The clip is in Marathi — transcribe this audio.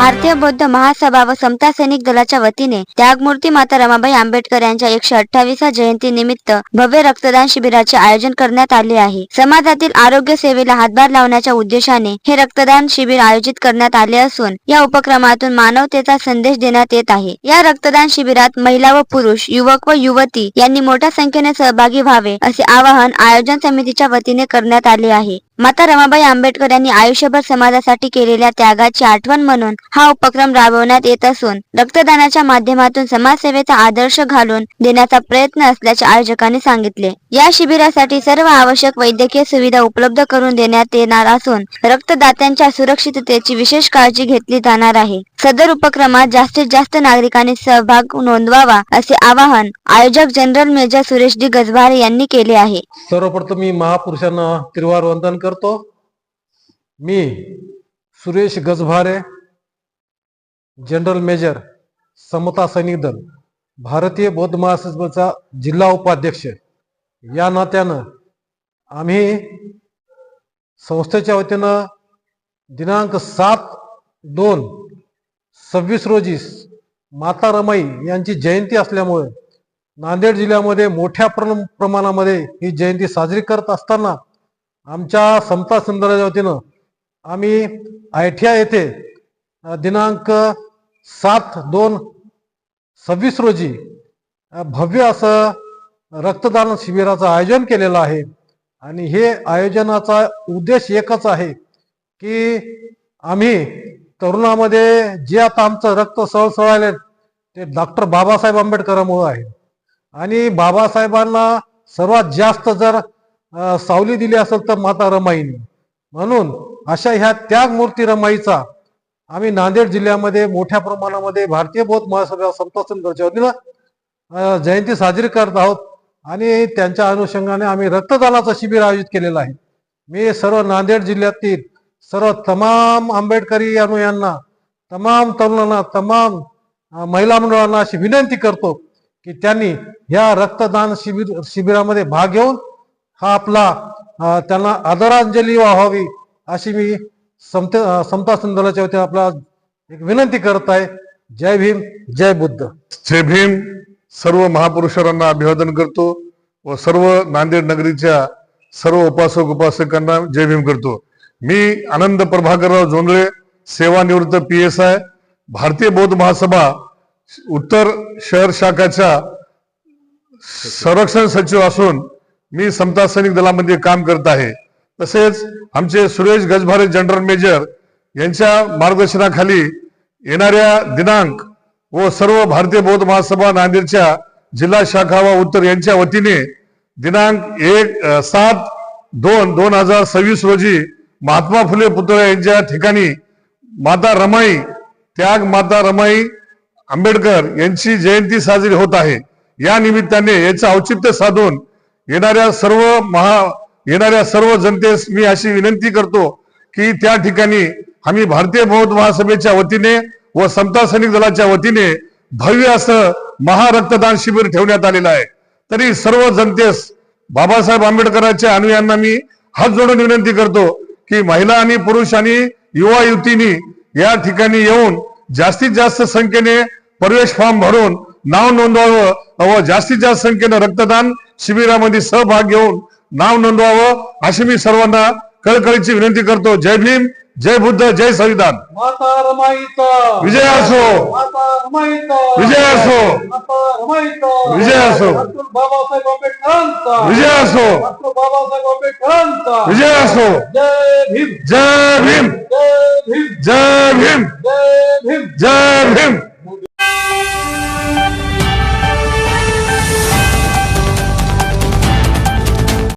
भारतीय बौद्ध महासभा व समता सैनिक दलाच्या वतीने त्यागमूर्ती माता रमाबाई आंबेडकर यांच्या एकशे अठ्ठावीसा जयंती निमित्त भव्य रक्तदान शिबिराचे आयोजन करण्यात आले आहे. समाजातील आरोग्य सेवेला हातभार लावण्याच्या उद्देशाने हे रक्तदान शिबिर आयोजित करण्यात आले असून या उपक्रमातून मानवतेचा संदेश देण्यात येत आहे. या रक्तदान शिबिरात महिला व पुरुष युवक व युवती यांनी मोठ्या संख्येने सहभागी व्हावे असे आवाहन आयोजन समितीच्या वतीने करण्यात आले आहे. माता रमाबाई आंबेडकर यांनी आयुष्यभर समाजासाठी केलेल्या त्यागाची आठवण म्हणून हा उपक्रम राबवण्यात येत असून रक्तदानाच्या माध्यमातून समाजसेवेचा आदर्श घालून देण्याचा प्रयत्न असल्याचे आयोजकांनी सांगितले. या शिबिरासाठी सर्व आवश्यक वैद्यकीय सुविधा उपलब्ध करून देण्यात येणार असून रक्तदात्यांच्या सुरक्षिततेची विशेष काळजी घेतली जाणार आहे. सदर उपक्रमात जास्तीत जास्त नागरिकांनी सहभाग नोंदवावा असे आवाहन आयोजक general major Suresh D Gajbhare यांनी केले आहे. सर्वप्रथम मी महापुरुषांना त्रिवार वंदन करतो. मी सुरेश गजभारे जनरल मेजर समता सैनिक दल भारतीय बौद्ध महासभेचा जिल्हा उपाध्यक्ष. या नात्यानं आम्ही संस्थेच्या वतीनं दिनांक सात दोन सव्वीस रोजी माता रमाई यांची जयंती असल्यामुळे नांदेड जिल्ह्यामध्ये मोठ्या प्र प्रमाणामध्ये ही जयंती साजरी करत असताना आमच्या समता संदर्भाच्या वतीनं आम्ही आयठिया येथे दिनांक सात दोन सव्वीस रोजी भव्य असं रक्तदान शिबिराचं आयोजन केलेलं आहे. आणि हे आयोजनाचा उद्देश एकच आहे की आम्ही तरुणामध्ये जे आता आमचं रक्त सळसळायले ते डॉक्टर बाबासाहेब आंबेडकरांमुळे आहे. आणि बाबासाहेबांना सर्वात जास्त जर सावली दिली असेल तर माता रमाईने. म्हणून अशा ह्या त्याग मूर्ती रमाईचा आम्ही नांदेड जिल्ह्यामध्ये मोठ्या प्रमाणामध्ये भारतीय बौद्ध महासभा समता वतीनं जयंती साजरी करत आहोत. आणि त्यांच्या अनुषंगाने आम्ही रक्तदानाचं शिबिर आयोजित केलेलं आहे. मी सर्व नांदेड जिल्ह्यातील सर्व तमाम आंबेडकरी अनुयांना तमाम तरुणांना तमाम महिला मंडळांना अशी विनंती करतो की त्यांनी या रक्तदान शिबिर शिबिरामध्ये भाग घेऊन हा आपला त्यांना आदरांजली व्हावी अशी मी समते समता संदलाच्या वतीने आपला एक विनंती करत आहे. जय भीम जय बुद्ध. जय भीम. सर्व महापुरुषांना अभिवादन करतो व सर्व नांदेड नगरीच्या सर्व उपासक उपासकांना जय भीम करतो. मी आनंद प्रभाकरराव जोंधळे सेवानिवृत्त पी एस आय भारतीय बौद्ध महासभा उत्तर शहर शाखाच्या संरक्षण सचिव असून मी समता सैनिक दलामध्ये काम करत आहे. तसेच आमचे सुरेश गजभारे जनरल मेजर यांच्या मार्गदर्शनाखाली येणाऱ्या दिनांक व सर्व भारतीय बौद्ध महासभा नांदेडच्या जिल्हा शाखा व उत्तर यांच्या वतीने दिनांक एक सात दोन दोन हजार सव्वीस रोजी महात्मा फुले पुतळे यांच्या ठिकाणी माता रमाई त्याग माता रमाई आंबेडकर यांची जयंती साजरी होत आहे. या निमित्ताने याचं औचित्य साधून येणाऱ्या सर्व महा येणाऱ्या सर्व जनतेस मी अशी विनंती करतो की त्या ठिकाणी आम्ही भारतीय बौद्ध महासभेच्या वतीने व समता सैनिक दलाच्या वतीने भव्य असं महारक्तदान शिबिर ठेवण्यात आलेलं आहे. तरी सर्व जनतेस बाबासाहेब आंबेडकरांच्या अनुयांना मी हात जोडून विनंती करतो की महिला आणि पुरुष आणि युवा युवतींनी या ठिकाणी येऊन जास्तीत जास्त संख्येने प्रवेश फॉर्म भरून नाव नोंदवावं व जास्तीत जास्त संख्येनं रक्तदान शिबिरामध्ये सहभाग घेऊन नाव नोंदवावं अशी मी सर्वांना कळकळीची विनंती करतो. जय भीम जय बुद्ध जय संविधान. विजय असो. विजय असो. विजय असो. डॉक्टर बाबासाहेब आंबेडकरांचा. विजय असो. डॉक्टर बाबासाहेब आंबेडकरांचा. विजय असो. जय भीम. जय भीम. जय भीम. जय भीम. जय भीम.